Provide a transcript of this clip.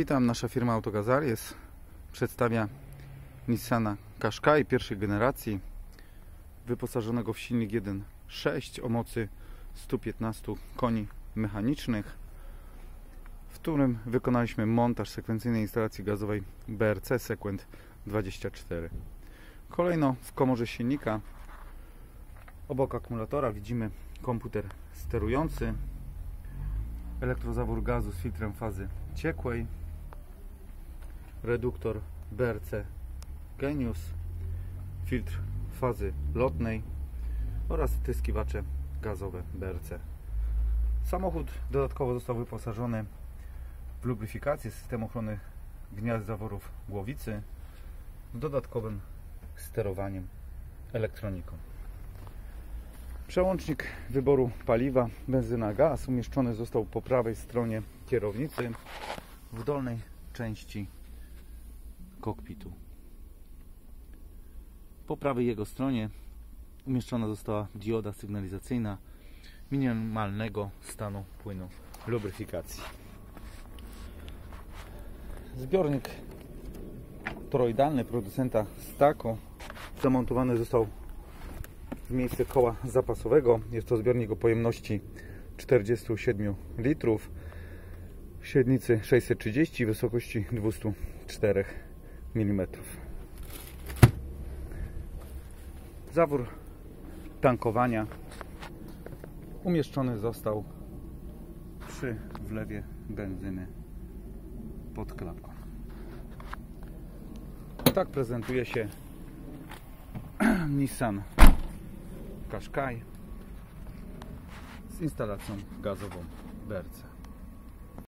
Witam, nasza firma Autogazaries przedstawia Nissana Qashqai pierwszej generacji wyposażonego w silnik 1.6 o mocy 115 koni mechanicznych w którym wykonaliśmy montaż sekwencyjnej instalacji gazowej BRC Sequent 24 kolejno w komorze silnika obok akumulatora widzimy komputer sterujący elektrozawór gazu z filtrem fazy ciekłej, reduktor BRC Genius, filtr fazy lotnej oraz tyskiwacze gazowe BRC. Samochód dodatkowo został wyposażony w lubryfikację, system ochrony gniazd zaworów głowicy z dodatkowym sterowaniem elektroniką. Przełącznik wyboru paliwa benzyna gaz umieszczony został po prawej stronie kierownicy w dolnej części kokpitu. Po prawej jego stronie umieszczona została dioda sygnalizacyjna minimalnego stanu płynu lubryfikacji. Zbiornik toroidalny producenta Stako zamontowany został w miejsce koła zapasowego. Jest to zbiornik o pojemności 47 litrów, średnicy 630, wysokości 204 mm. Zawór tankowania umieszczony został przy wlewie benzyny pod klapką. Tak prezentuje się Nissan Qashqai z instalacją gazową BRC.